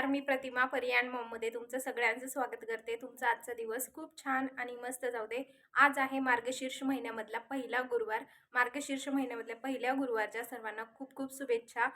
नमस्कार मी प्रतिमा परियाण मॉममध्ये तुमचं सगळ्यांचं स्वागत करते. तुमचा आजचा दिवस खूप छान आणि मस्त जाऊ दे. आज आहे मार्गशीर्ष महिन्यामधला पहिला गुरुवार. मार्गशीर्ष महिन्यामधल्या पहिल्या गुरुवारच्या सर्वांना खूप खूप शुभेच्छा.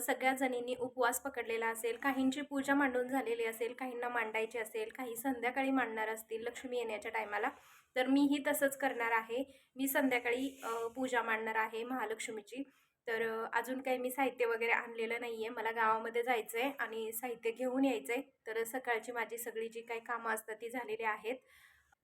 सगळ्या जणींनी उपवास पकडलेला असेल काहींची पूजा मांडून झालेली असेल काहींना मांडायची असेल काही संध्याकाळी मांडणार असतील लक्ष्मी येण्याच्या टायमाला तर मीही तसंच करणार आहे. मी संध्याकाळी पूजा मांडणार आहे महालक्ष्मीची. तर अजून काही मी साहित्य वगैरे आणलेलं नाही आहे मला गावामध्ये जायचं आहे आणि साहित्य घेऊन यायचं आहे तर सकाळची माझी सगळी जी काही कामं असतात ती झालेली आहेत.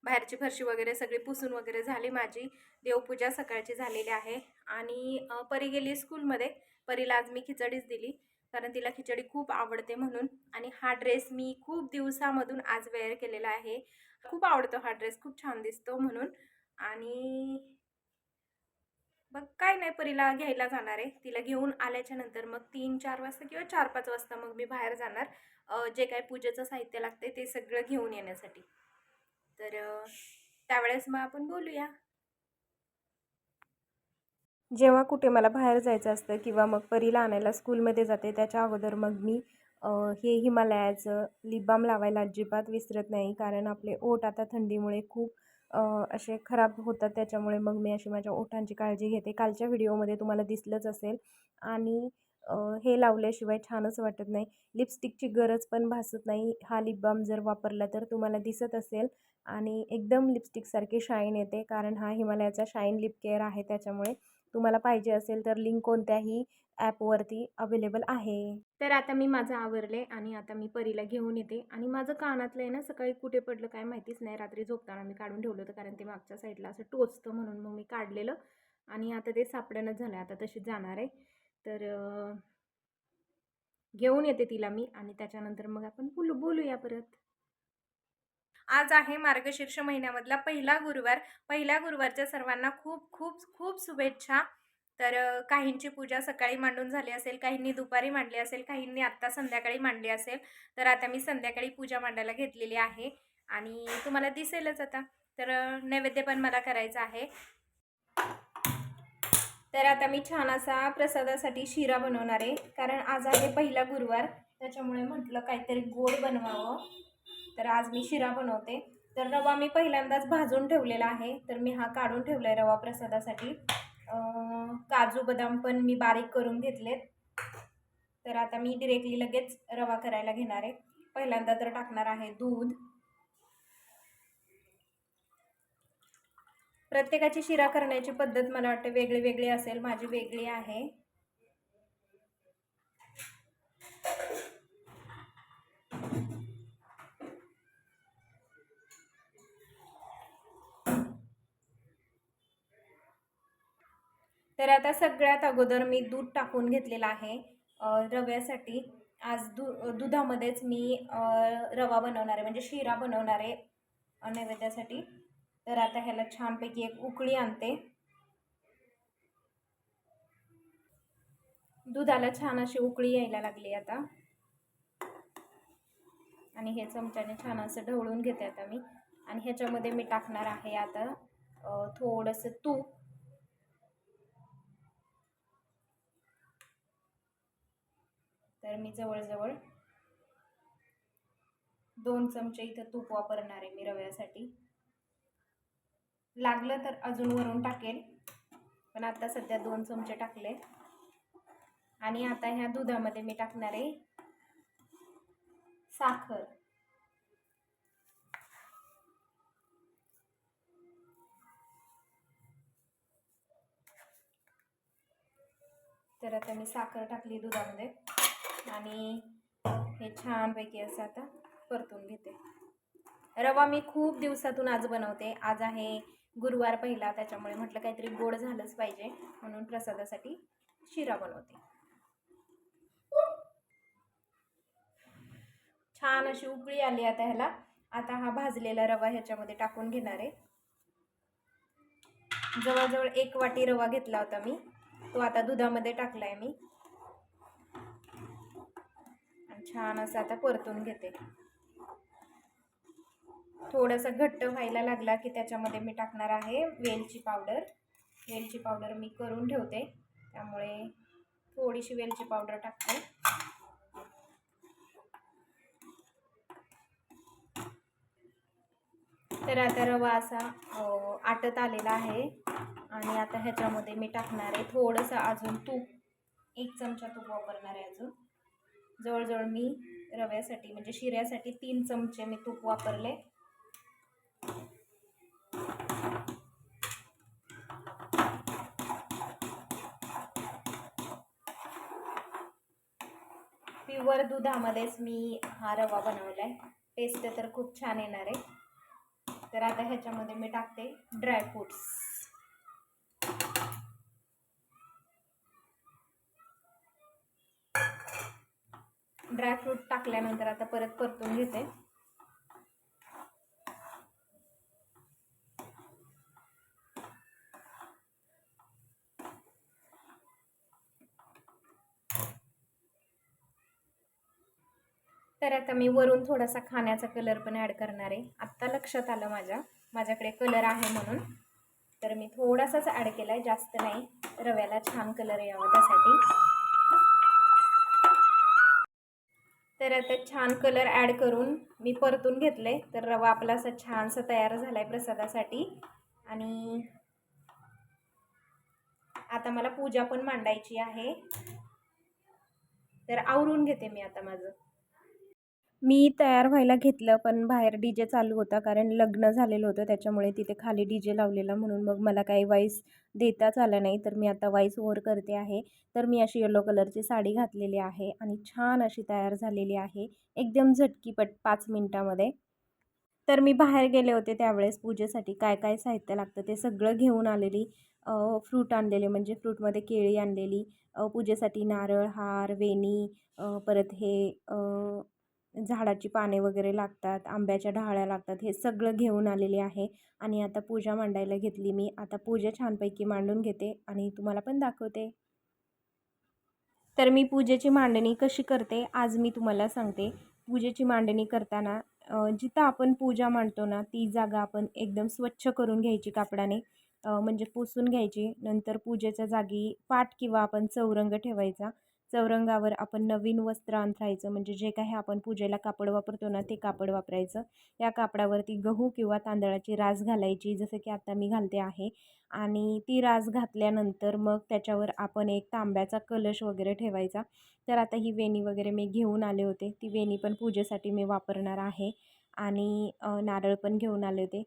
बाहेरची फरशी वगैरे सगळी पुसून वगैरे झाली माझी. देवपूजा सकाळची झालेली आहे. आणि परी गेली स्कूलमध्ये. परीला आज मी खिचडीच दिली. कारण तिला खिचडी खूप आवडते म्हणून. आणि हा ड्रेस मी खूप दिवसामधून आज वेअर केलेला आहे. खूप आवडतो हा ड्रेस. खूप छान दिसतो म्हणून. आणि मग काय नाही परीला घ्यायला जाणार आहे. तिला घेऊन आल्याच्यानंतर मग तीन चार वाजता किंवा चार पाच वाजता मग मी बाहेर जाणार. जे काय पूजेचं साहित्य लागते ते सगळं घेऊन येण्यासाठी. तर त्यावेळेस मग आपण बोलूया. जेव्हा कुठे मला बाहेर जायचं असतं किंवा मग परीला आणायला स्कूलमध्ये जाते त्याच्या अगोदर मग मी हे हिमालयाचं लिप बाम लावायला अजिबात विसरत नाही. कारण आपले ओठ आता थंडीमुळे खूप असे खराब होतात. त्याच्यामुळे मग मी अशी माझ्या ओठांची काळजी घेते. कालच्या व्हिडिओमध्ये तुम्हाला दिसलंच असेल. आणि हे लावल्याशिवाय छानच वाटत नाही. लिपस्टिकची गरज पण भासत नाही. हा लिप बाम जर वापरला तर तुम्हाला दिसत असेल आणि एकदम लिपस्टिकसारखी शाईन येते. कारण हा हिमालयाचा शाईन लिप केअर आहे त्याच्यामुळे तुम्हाला पाहिजे असेल तर लिंक कोणत्याही ॲपवरती अवेलेबल आहे. तर आता मी माझं आवरले आणि आता मी परीला घेऊन येते. आणि माझं कानातलं आहे ना सकाळी कुठे पडलं काय माहितीच नाही. रात्री झोपताना मी काढून ठेवलं होतं कारण ते मागच्या साईडला असं टोचतं म्हणून मग मी काढलेलं. आणि आता ते सापडणंच झालं आता तशीच जाणार आहे. तर घेऊन येते तिला मी आणि त्याच्यानंतर मग आपण बोलू बोलूया परत. आज आहे मार्गशीर्ष महिन्यामधला पहिला गुरुवार. पहिल्या गुरुवारच्या सर्वांना खूप खूप खूप शुभेच्छा. तर काहींची पूजा सकाळी मांडून झाली असेल काहींनी दुपारी मांडली असेल काहींनी आत्ता संध्याकाळी मांडली असेल. तर आता मी संध्याकाळी पूजा मांडायला घेतलेली आहे आणि तुम्हाला दिसेलच आता. तर नैवेद्य पण मला करायचं आहे. तर आता मी छान असा प्रसादासाठी शिरा बनवणार आहे. कारण आज आहे पहिला गुरुवार त्याच्यामुळे म्हटलं काहीतरी गोड बनवावं. तर आज मी शिरा बनवते. तर रवा मी पहिल्यांदाच भाजून ठेवलेला आहे. तर मी हा काढून ठेवला आहे रवा प्रसादासाठी. काजू बदाम पण मी बारीक करून घेतलेत. तर आता मी डिरेक्टली लगेच रवा करायला घेणार आहे. पहिल्यांदा तर टाकणार आहे दूध. प्रत्येकाची शिरा करण्याची पद्धत मला वाटते वेगळी वेगळी असेल माझी वेगळी आहे. तर आता सगळ्यात अगोदर मी दूध टाकून घेतलेलं आहे रव्यासाठी. आज दु दुधामध्येच मी रवा बनवणार आहे म्हणजे शिरा बनवणार आहे नैवेद्यासाठी. तर आता ह्याला छानपैकी एक उकळी आणते. दुधाला छान अशी उकळी यायला लागली आता. आणि हे चमच्याने छान असं ढवळून घेते आता मी. आणि ह्याच्यामध्ये मी टाकणार आहे आता थोडंसं तूप. तर मी जवळजवळ दोन चमचे इथं तूप वापरणार आहे मी रव्यासाठी. लागलं तर अजून वरून टाकेल. पण आता सध्या दोन चमचे टाकले. आणि आता ह्या दुधामध्ये मी टाकणार आहे साखर. तर आता मी साखर टाकली दुधामध्ये. आणि हे छानपैकी असं आता परतून घेते. रवा मी खूप दिवसातून आज बनवते. आज आहे गुरुवार पहिला त्याच्यामुळे म्हटलं काहीतरी गोड झालंच पाहिजे म्हणून प्रसादासाठी शिरा बनवते. छान अशी उकळी आली आता ह्याला. आता हा भाजलेला रवा ह्याच्यामध्ये टाकून घेणार आहे. जवळजवळ एक वाटी रवा घेतला होता मी. तो आता दुधामध्ये टाकला आहे मी. आणि छान असं आता परतून घेते. थोडंसं घट्ट व्हायला लागला की त्याच्यामध्ये मी टाकणार आहे वेलची पावडर. वेलची पावडर मी करून ठेवते. त्यामुळे थोडीशी वेलची पावडर टाकते. तर आता रवा असा आटत आलेला आहे. आणि आता ह्याच्यामध्ये मी टाकणार आहे थोडंसं अजून तूप. एक चमचा तूप वापरणार आहे अजून. जवळजवळ मी रव्यासाठी म्हणजे शिऱ्यासाठी तीन चमचे मी तूप वापरले. प्युअर दुधामध्येच मी हा रवा बनवला आहे टेस्ट तर खूप छान येणार आहे. तर आता ह्याच्यामध्ये मी टाकते ड्रायफ्रूट्स ड्रायफ्रूट टाकल्यानंतर आता परत परतून घेते. तर आता मी वरून थोडासा खाण्याचा कलर पण ॲड करणार आहे. आत्ता लक्षात आलं माझ्या. माझ्याकडे कलर आहे म्हणून. तर मी थोडासाच ॲड केला आहे जास्त नाही. रव्याला छान कलर यावा त्यासाठी. तर आता छान कलर ॲड करून मी परतून घेतले तर रवा आपला असा छानसा तयार झाला आहे प्रसादासाठी. आणि आता मला पूजा पण मांडायची आहे. तर आवरून घेते मी आता माझं. मी तयार व्हायला घेतलं पण बाहेर डी जे चालू होता कारण लग्न झालेलं होतं त्याच्यामुळे तिथे खाली डी जे लावलेला म्हणून मग मला काही वाईस देताच आला नाही. तर मी आता वाईस ओव्हर करते आहे. तर मी अशी येलो कलरची साडी घातलेली आहे आणि छान अशी तयार झालेली आहे. एकदम झटकीपट पाच मिनटामध्ये. तर मी बाहेर गेले होते त्यावेळेस पूजेसाठी. काय काय साहित्य लागतं ते सगळं घेऊन आलेली. फ्रूट आणलेले म्हणजे फ्रूटमध्ये केळी आणलेली. पूजेसाठी नारळ हार वेणी परत हे झाडाची पाने वगैरे लागतात आंब्याच्या ढाळ्या लागतात हे सगळं घेऊन आलेले आहे. आणि आता पूजा मांडायला घेतली मी. आता पूजा छानपैकी मांडून घेते आणि तुम्हाला पण दाखवते. तर मी पूजेची मांडणी कशी करते आज मी तुम्हाला सांगते. पूजेची मांडणी करताना जिथं आपण पूजा मांडतो ना ती जागा आपण एकदम स्वच्छ करून घ्यायची कापडाने. म्हणजे पुसून घ्यायची. नंतर पूजेच्या जागी पाट किंवा आपण चौरंग ठेवायचा. चौरंगावर आपण नवीन वस्त्र अंथरायचं म्हणजे जे काही आपण पूजेला कापड वापरतो ना ते कापड वापरायचं. या कापडावरती गहू किंवा तांदळाची रास घालायची जसं की आता मी घालते आहे. आणि ती रास घातल्यानंतर मग त्याच्यावर आपण एक तांब्याचा कलश वगैरे ठेवायचा. तर आता ही वेणी वगैरे मी घेऊन आले होते. ती वेणी पण पूजेसाठी मी वापरणार आहे. आणि नारळ पण घेऊन आले होते.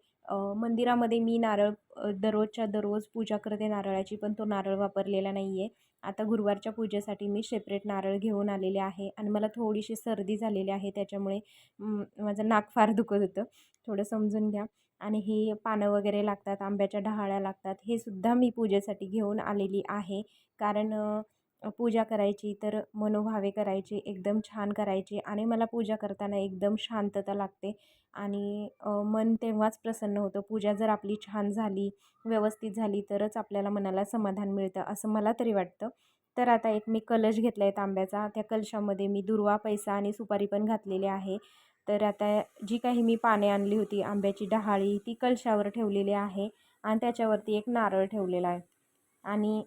मंदिरामध्ये मी नारळ दररोजच्या दररोज पूजा करते नारळाची पण तो नारळ वापरलेला नाही आहे आता गुरुवारच्या पूजेसाठी मी सेपरेट नारळ घेऊन आलेले आहे आणि मला थोडीशी सर्दी झालेली आहे त्याच्यामुळे माझं नाक फार दुखत होतं. थोडं समजून घ्या. आणि ही पानं वगैरे लागतात आंब्याच्या डहाळ्या लागतात हे सुद्धा मी पूजेसाठी घेऊन आलेली आहे. कारण पूजा करायची तर मनोभावे करायची एकदम छान करायची आणि मला पूजा करताना एकदम शांतता लागते आणि मन तेव्हाच प्रसन्न होतं. पूजा जर आपली छान झाली व्यवस्थित झाली तरच आपल्याला मनाला समाधान मिळतं असं मला तरी वाटतं. तर आता एक मी कलश घेतला आहे तांब्याचा. त्या कलशामध्ये मी दुर्वा पैसा आणि सुपारी पण घातलेली आहे. तर आता जी काही मी पाने आणली होती आंब्याची डहाळी ती कलशावर ठेवलेली आहे आणि त्याच्यावरती एक नारळ ठेवलेला आहे. आणि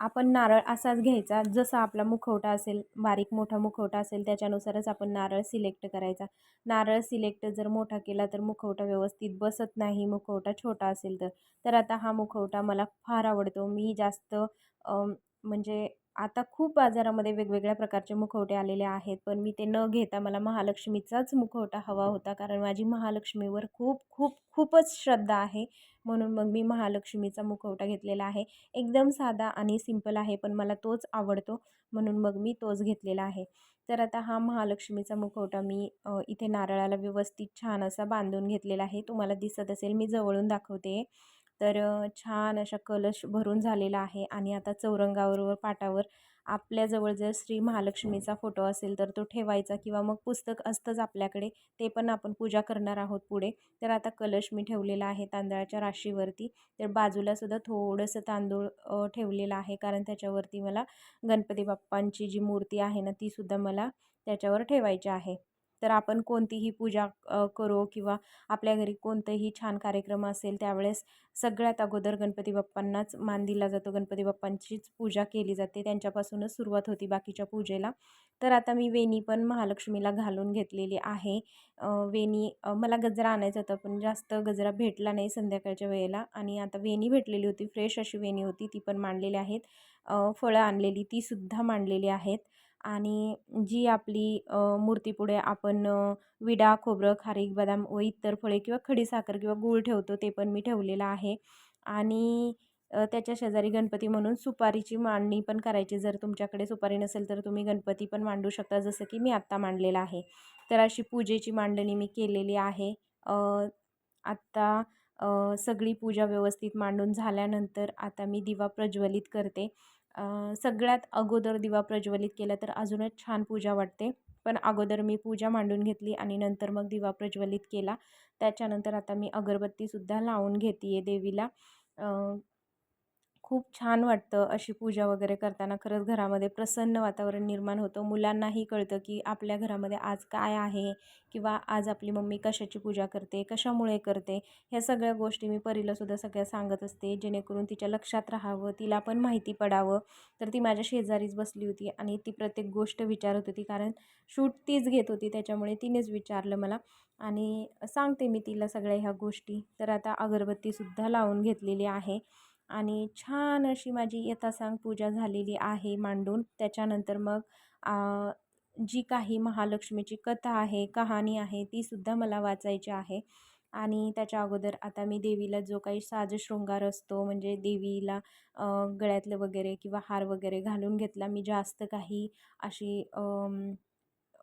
आपण नारळ असाच घ्यायचा जसा आपला मुखवटा असेल बारीक मोठा मुखवटा असेल त्याच्यानुसारच आपण नारळ सिलेक्ट करायचा. नारळ सिलेक्ट जर मोठा केला तर मुखवटा व्यवस्थित बसत नाही मुखवटा छोटा असेल तर. तर आता हा मुखवटा मला फार आवडतो. मी जास्त म्हणजे आता खूप बाजारामध्ये वेगवेगळ्या प्रकारचे मुखवटे आलेले आहेत पण मी ते न घेता मला महालक्ष्मीचाच मुखवटा हवा होता कारण माझी महालक्ष्मीवर खूप खूप खूपच श्रद्धा आहे. म्हणून मग मी महालक्ष्मीचा मुखवटा घेतलेला आहे. एकदम साधा आणि सिंपल आहे पण मला तोच आवडतो म्हणून मग मी तोच घेतलेला आहे. तर आता हा महालक्ष्मीचा मुखवटा मी इथे नारळाला व्यवस्थित छान असा बांधून घेतलेला आहे. तुम्हाला दिसत असेल मी जवळून दाखवते. तर छान अशा कलश भरून झालेला आहे आणि आता चौरंगावर पाटावर आपल्याजवळ जर श्री महालक्ष्मीचा फोटो असेल तर तो ठेवायचा किंवा मग पुस्तक असतंच आपल्याकडे ते पण आपण पूजा करणार आहोत पुढे. तर आता कलश मी ठेवलेला आहे तांदळाच्या राशीवरती. तर बाजूलासुद्धा थोडंसं तांदूळ ठेवलेलं आहे कारण त्याच्यावरती मला गणपती बाप्पांची जी मूर्ती आहे ना तीसुद्धा मला त्याच्यावर ठेवायची आहे. तर आपण कोणतीही पूजा करो किंवा आपल्या घरी कोणतंही छान कार्यक्रम असेल त्यावेळेस सगळ्यात अगोदर गणपती बाप्पांनाच मान दिला जातो. गणपती बाप्पांचीच पूजा केली जाते. त्यांच्यापासूनच सुरुवात होती बाकीच्या पूजेला. तर आता मी वेणी पण महालक्ष्मीला घालून घेतलेली आहे. वेणी मला गजरा आणायचा होता पण जास्त गजरा भेटला नाही संध्याकाळच्या वेळेला आणि आता वेणी भेटलेली होती. फ्रेश अशी वेणी होती. ती पण मांडलेली आहेत. फळं आणलेली तीसुद्धा मांडलेली आहेत. आणि जी आपली मूर्तीपुढे आपण विडा खोबरं खारीक बदाम व इतर फळे किंवा खडीसाखर किंवा गूळ ठेवतो ते पण मी ठेवलेलं आहे. आणि त्याच्या शेजारी गणपती म्हणून सुपारीची मांडणी पण करायची. जर तुमच्याकडे सुपारी नसेल तर तुम्ही गणपती पण मांडू शकता जसं की मी आत्ता मांडलेलं आहे. तर अशी पूजेची मांडणी मी केलेली आहे. आत्ता सगळी पूजा व्यवस्थित मांडून झाल्यानंतर आता मी दिवा प्रज्वलित करते. सगळ्यात अगोदर दिवा प्रज्वलित केला तर अजूनच छान पूजा वाटते. पण अगोदर मी पूजा मांडून घेतली आणि नंतर मग दिवा प्रज्वलित केला. त्याच्यानंतर आता मी अगरबत्तीसुद्धा लावून घेते आहे देवीला खूप छान वाटतं अशी पूजा वगैरे करताना. खरंच घरामध्ये प्रसन्न वातावरण निर्माण होतं. मुलांनाही कळतं की आपल्या घरामध्ये आज काय आहे किंवा आज आपली मम्मी कशाची पूजा करते कशामुळे करते. ह्या सगळ्या गोष्टी मी परीलासुद्धा सगळ्या सांगत असते जेणेकरून तिच्या लक्षात राहावं तिला पण माहिती पडावं. तर ती माझ्या शेजारीच बसली होती आणि ती प्रत्येक गोष्ट विचारत होती. कारण शूट तीच घेत होती त्याच्यामुळे तिनेच विचारलं मला. आणि सांगते मी तिला सगळ्या ह्या गोष्टी. तर आता अगरबत्तीसुद्धा लावून घेतलेली आहे. आणि छान अशी माझी यथासांग पूजा झालेली आहे मांडून. त्याच्यानंतर मग जी काही महालक्ष्मीची कथा आहे कहाणी आहे तीसुद्धा मला वाचायची आहे. आणि त्याच्या अगोदर आता मी देवीला जो काही साज शृंगार असतो म्हणजे देवीला गळ्यातलं वगैरे किंवा हार वगैरे घालून घेतला मी जास्त काही अशी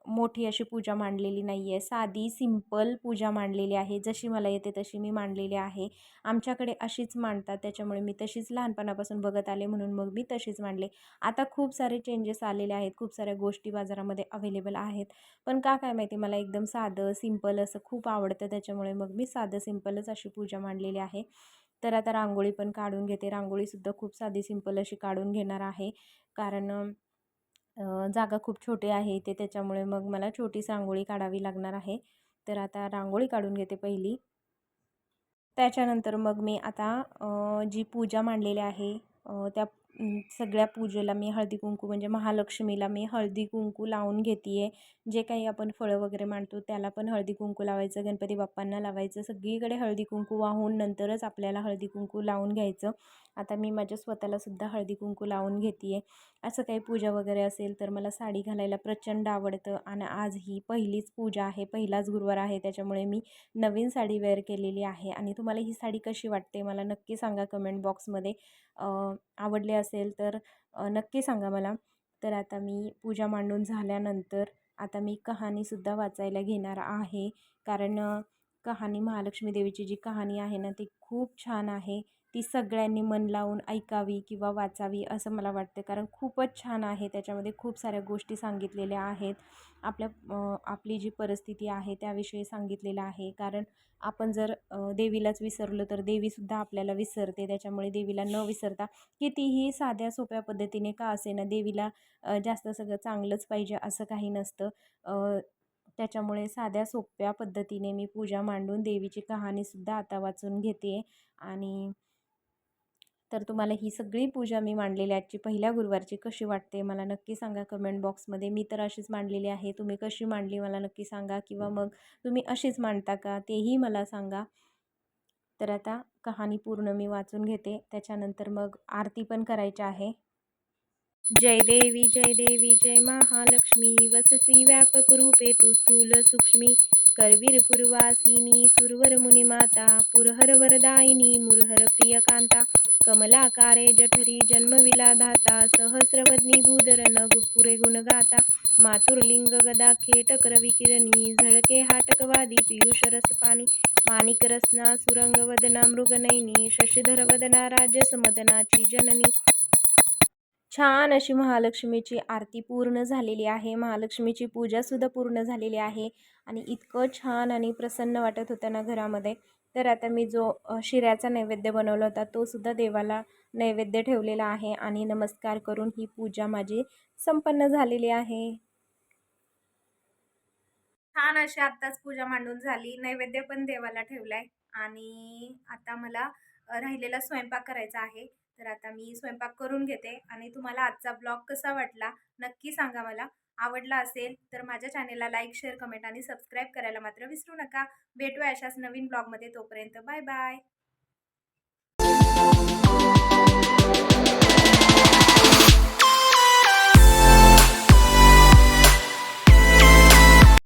मोठी अशी पूजा मांडलेली नाही आहे साधी सिंपल पूजा मांडलेली आहे. जशी मला येते तशी मी मांडलेली आहे. आमच्याकडे अशीच मांडतात. त्याच्यामुळे मी तशीच लहानपणापासून बघत आले म्हणून मग मी तशीच मांडले. आता खूप सारे चेंजेस आलेले आहेत. खूप साऱ्या गोष्टी बाजारामध्ये अवेलेबल आहेत. पण का काय माहिती? मला एकदम साधं सिंपल असं खूप आवडतं. त्याच्यामुळे मग मी साधं सिंपलच अशी पूजा मांडलेली आहे. तर आता रांगोळी पण काढून घेते. रांगोळीसुद्धा खूप साधी सिंपल अशी काढून घेणार आहे. कारण जागा खूप छोटी आहे. इथे त्याच्यामुळे मग मला छोटीच रांगोळी काढावी लागणार आहे. तर आता रांगोळी काढून घेते पहिली. त्याच्यानंतर मग मी आता जी पूजा मांडलेली आहे त्या सगळ्या पूजेला मी हळदी कुंकू म्हणजे महालक्ष्मीला मी हळदी कुंकू लावून घेते आहे जे काही आपण फळं वगैरे मांडतो त्याला पण हळदी कुंकू लावायचं गणपती बाप्पांना लावायचं सगळीकडे हळदी कुंकू वाहून नंतरच आपल्याला हळदी कुंकू लावून घ्यायचं. आता मी माझ्या स्वतःलासुद्धा हळदी कुंकू लावून घेते आहे असं काही पूजा वगैरे असेल तर मला साडी घालायला प्रचंड आवडतं आणि आज ही पहिलीच पूजा आहे पहिलाच गुरुवार आहे त्याच्यामुळे मी नवीन साडी वेअर केलेली आहे आणि तुम्हाला ही साडी कशी वाटते मला नक्की सांगा कमेंट बॉक्समध्ये. आवडले असेल असेल तर नक्की सांगा मला. तर आता मी पूजा मांडून झाल्यानंतर आता मी कहाणीसुद्धा वाचायला घेणार आहे. कारण कहाणी महालक्ष्मी देवीची जी कहाणी आहे ना ती खूप छान आहे. ती सगळ्यांनी मन लावून ऐकावी किंवा वाचावी असं मला वाटतं. कारण खूपच छान आहे त्याच्यामध्ये खूप साऱ्या गोष्टी सांगितलेल्या आहेत. आपल्या आपली जी परिस्थिती आहे त्याविषयी सांगितलेलं आहे. कारण आपण जर देवीलाच विसरलो तर देवीसुद्धा आपल्याला विसरते. त्याच्यामुळे देवीला न विसरता कितीही साध्या सोप्या पद्धतीने का असे ना देवीला जास्त सगळं चांगलंच पाहिजे असं काही नसतं. त्याच्यामुळे साध्या सोप्या पद्धतीने मी पूजा मांडून देवीची कहाणीसुद्धा आता वाचून घेते. आणि तर तुम्हाला ही सगळी पूजा मी मांडलेली आजची पहिल्या गुरुवारची कशी वाटते मला नक्की सांगा कमेंट बॉक्समध्ये मी तर अशीच मांडलेली आहे. तुम्ही कशी मांडली मला नक्की सांगा. किंवा मग तुम्ही अशीच मांडता का तेही मला सांगा. तर आता कहाणी पूर्ण मी वाचून घेते. त्याच्यानंतर मग आरती पण करायची आहे. जय देवी जय देवी जय महालक्ष्मी. वससी व्यापक रूपे तू स्थूल सूक्ष्मी. करवीर पूर्वासिनी सुरवर मुनिमाता. पुरहर वरदायिनी मुरहर प्रियकांता. कमलाकारे जठरी जन्मविलाधाता सहस्रवदनी भूधर पुरे गुणगाता मातुरलिंग गदा खेटकर विकिरणी झळके हाटकवादी पियुष रसपाणी माणिक रसना सुरंग वदना मृगनयनी शशिधर वदना राजसमदनाची जननी छान अशी महालक्ष्मीची आरती पूर्ण झालेली आहे. महालक्ष्मीची पूजासुद्धा पूर्ण झालेली आहे. आणि इतकं छान आणि प्रसन्न वाटत होतं ना घरामध्ये. तर आता मी जो शिऱ्याचा नैवेद्य बनवला होता तोसुद्धा देवाला नैवेद्य ठेवलेला आहे आणि नमस्कार करून ही पूजा माझी संपन्न झालेली आहे. छान अशी आत्ताच पूजा मांडून झाली. नैवेद्य पण देवाला ठेवलाय आणि आता मला राहिलेला स्वयंपाक करायचा आहे. तर आता मी स्वयंपाक करून घेते आणि तुम्हाला आजचा ब्लॉग कसा वाटला नक्की सांगा मला. आवडला असेल तर माझ्या चॅनेलला लाईक शेअर कमेंट आणि सबस्क्राईब करायला मात्र विसरू नका. भेटूया अशाच नवीन ब्लॉगमध्ये तोपर्यंत बाय बाय